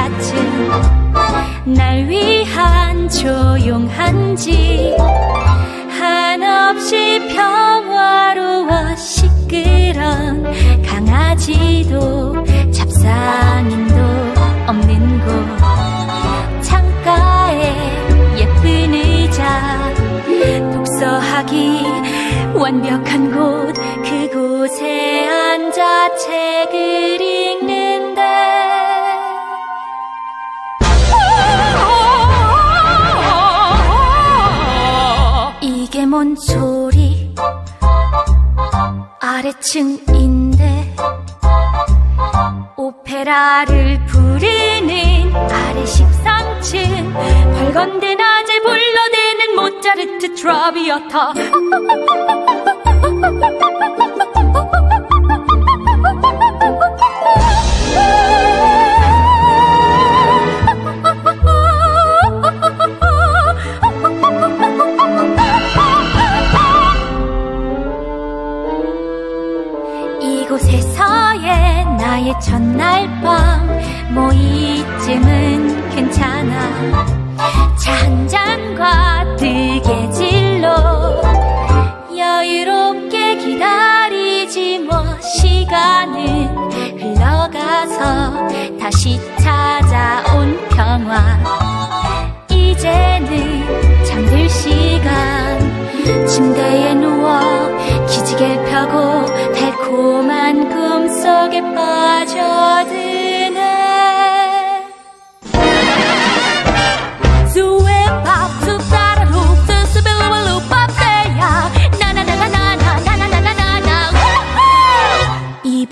차츰 날 위한 조용한 집 한없이 평화로워 시끄런 강아지도 잡상인도 없는 곳. 창가에 예쁜 의자 독서하기 완벽한 곳. 그곳에 앉아 책을 이게 뭔 소리? 아래층인데 오페라를 부르는 아래 13층 벌건대 낮에 불러대는 모차르트 트라비아타 첫날 밤뭐 이쯤은 괜찮아. 차 한 잔과 뜨개 질로 여유롭게 기다리지 뭐 시간은 흘러가서 다시 찾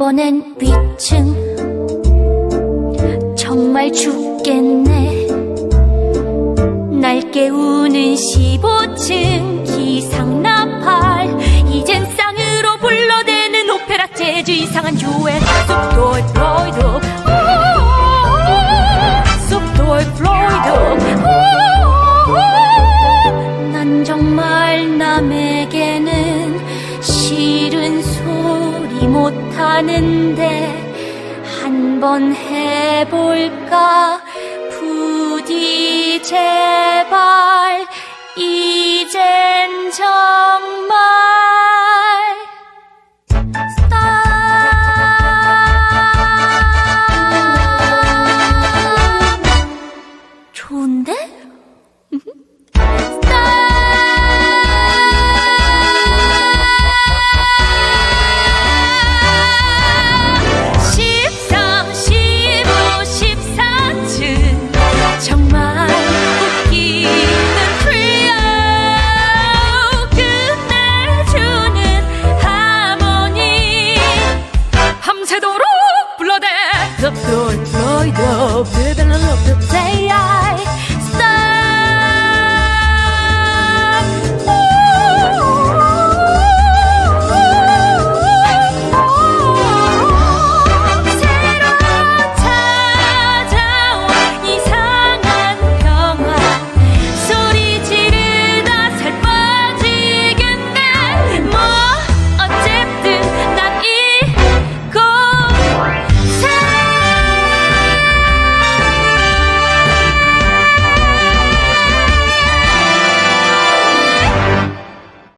이번엔 위층 정말 죽겠네. 날 깨우는 15층 기상나팔 이젠 쌍으로 불러대는 오페라 재즈 이상한 교회 숲도의 플로이드. 숲도의 플로이드. 난 정말 남에게는 싫은 못하는데 한 번 해볼까? 부디 제발 이젠 저 doido, love no hotel.